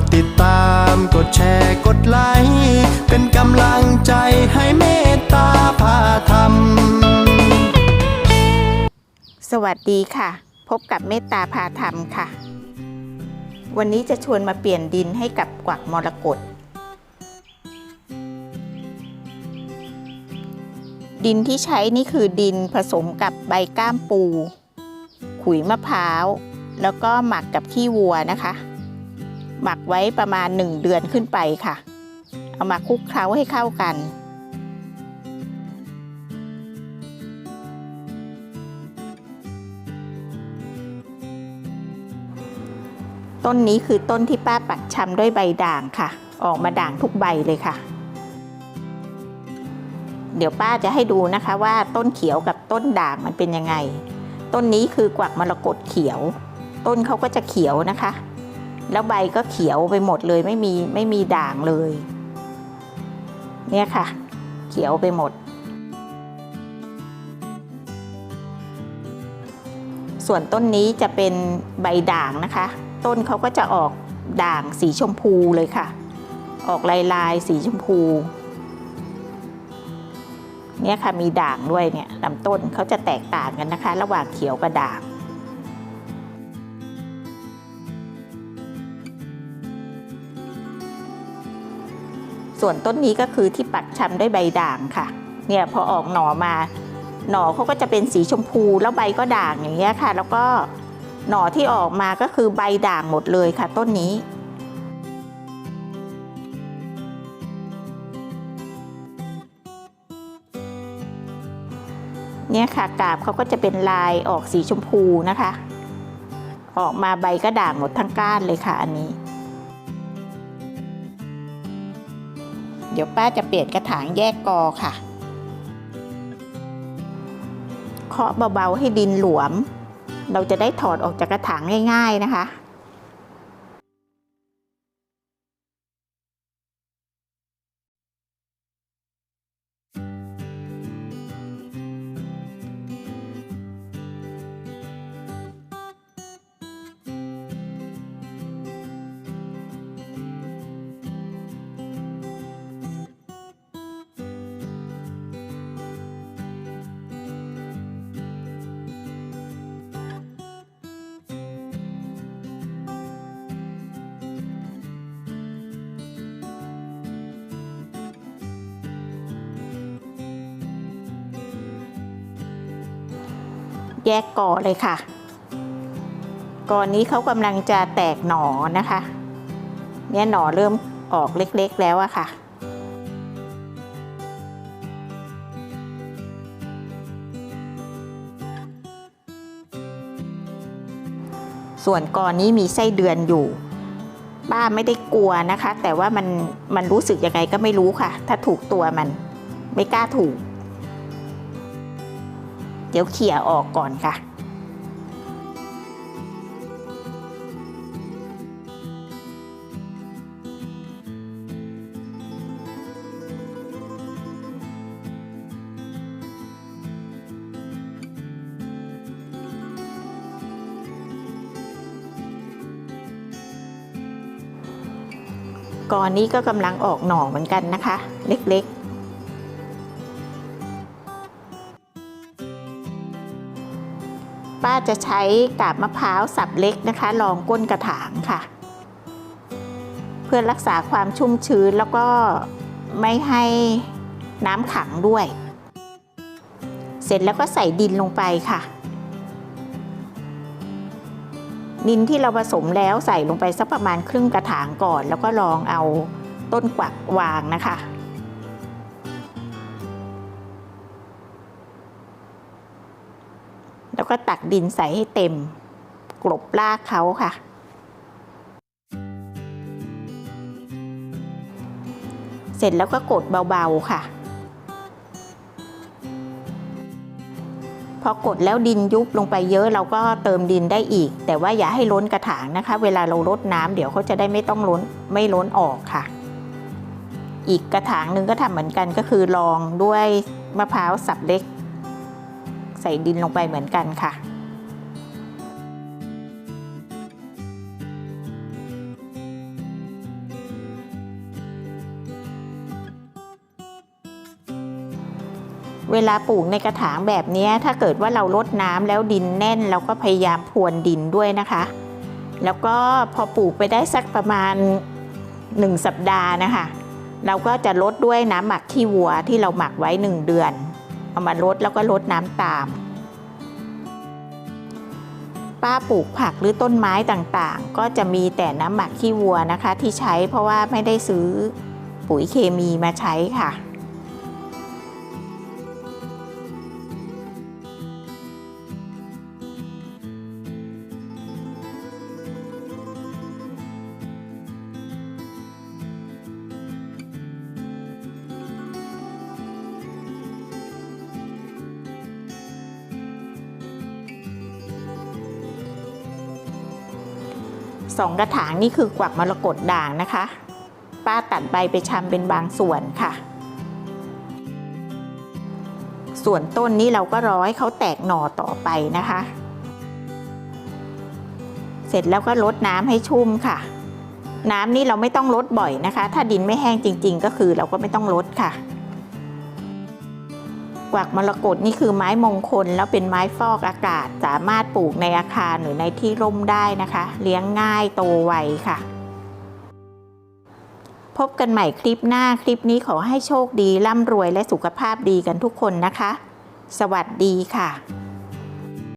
ดติดตามกดแชร์กดไลค์เป็นกำลังใจให้เมตตาพาธรรม สวัสดีค่ะ พบกับเมตตาพาธรรมค่ะ วันนี้จะชวนมาเปลี่ยนดินให้กับกวักมรกตดินที่ใช้นี่คือดินผสมกับใบก้ามปู ขุยมะพร้าว แล้วก็หมักกับขี้วัวนะคะ หมักไว้ประมาณ 1 เดือนขึ้นไปค่ะ เอามาคลุกเคล้าให้เข้ากัน ต้นนี้คือต้นที่ป้าปักชำด้วยใบด่างค่ะ ออกมาด่างทุกใบเลยค่ะ เดี๋ยวป้าจะให้ดูนะคะว่าต้นเขียวกับต้นด่างมันเป็นยังไง ต้นนี้คือกวักมรกตเขียว ต้นเขาก็จะเขียวนะคะ แล้วใบก็เขียวไปหมดเลยไม่มีไม่มีด่างเลย เนี่ยค่ะ เขียวไปหมด ส่วนต้นนี้จะเป็นใบด่างนะคะ ต้นเขาก็จะออกด่างสีชมพูเลยค่ะ ออกลายลายสีชมพู เนี่ยค่ะมีด่างด้วยเนี่ยลำต้นเขาจะแตกต่างกันนะคะ ระหว่างเขียวกับด่าง ส่วนต้นนี้ก็คือที่ปักชำด้วยใบด่างค่ะ เนี่ยพอออกหน่อมา หน่อเขาก็จะเป็นสีชมพูแล้วใบก็ด่างอย่างเงี้ยค่ะ แล้วก็หน่อที่ออกมาก็คือใบด่างหมดเลยค่ะ ต้นนี้เนี่ยค่ะกาบเขาก็จะเป็นลายออกสีชมพูนะคะ ออกมาใบก็ด่างหมดทั้งก้านเลยค่ะอันนี้ ดี๋ยวป้าจะเปลี่ยนกระถางแยกกอค่ะ เคาะเบาๆให้ดินหลวม เราจะได้ถอดออกจากกระถางง่าย ๆนะคะ แยกกอเลยค่ะกอนี้เขากำลังจะแตกหนอนะคะ เนี่ยหนอเริ่มออกเล็กๆแล้วอะค่ะ ส่วนกอนี้มีไส้เดือนอยู่ ป้าไม่ได้กลัวนะคะ แต่ว่ามันมันรู้สึกยังไงก็ไม่รู้ค่ะ ถ้าถูกตัวมันไม่กล้าถูก เดี๋ยวเขี่ยออกก่อนค่ะ ก่อนนี้ก็กำลังออกหน่อเหมือนกันนะคะ เล็กๆ ป้าจะใช้กาบมะพร้าวสับเล็กนะคะรองก้นกระถางค่ะ เพื่อรักษาความชุ่มชื้นแล้วก็ไม่ให้น้ำขังด้วย เสร็จแล้วก็ใส่ดินลงไปค่ะ ดินที่เราผสมแล้วใส่ลงไปสักประมาณครึ่งกระถางก่อน แล้วก็ลองเอาต้นกวักวางนะคะ ก็ตักดินใส่ให้เต็ม กลบรากเขาค่ะ เสร็จแล้วก็กดเบาๆค่ะ พอกดแล้วดินยุบลงไปเยอะเราก็เติมดินได้อีก แต่ว่าอย่าให้ล้นกระถางนะคะ เวลาเราลดน้ำเดี๋ยวเขาจะได้ไม่ต้องล้นไม่ล้นออกค่ะ อีกกระถางหนึ่งก็ทำเหมือนกันก็คือรองด้วยมะพร้าวสับเล็ก ใส่ดินลงไปเหมือนกันค่ะ เวลาปลูกในกระถางแบบนี้ถ้าเกิดว่าเราลดน้ำแล้วดินแน่น เราก็พยายามพรวนดินด้วยนะคะ แล้วก็พอปลูกไปได้สักประมาณ 1 สัปดาห์นะคะเราก็จะลดด้วยน้ำหมักขี้วัวที่เราหมักไว้ 1 เดือน เอามาลดแล้วก็ลดน้ำตาม ป้าปลูกผักหรือต้นไม้ต่างๆ ก็จะมีแต่น้ำหมักขี้วัวนะคะที่ใช้เพราะว่าไม่ได้ซื้อปุ๋ยเคมีมาใช้ค่ะ สองกระถางนี่คือกวักมรกตด่างนะคะ ป้าตัดใบไปชำเป็นบางส่วนค่ะ ส่วนต้นนี้เราก็รอให้เขาแตกหน่อต่อไปนะคะ เสร็จแล้วก็ลดน้ำให้ชุ่มค่ะ น้ำนี่เราไม่ต้องลดบ่อยนะคะ ถ้าดินไม่แห้งจริง ๆ ก็คือเราก็ไม่ต้องลดค่ะ กวักมรกตนี่คือไม้มงคลแล้วเป็นไม้ฟอกอากาศ สามารถปลูกในอาคารหรือในที่ร่มได้นะคะ เลี้ยงง่ายโตไวค่ะ พบกันใหม่คลิปหน้าคลิปนี้ขอให้โชคดีร่ำรวยและสุขภาพดีกันทุกคนนะคะ สวัสดีค่ะ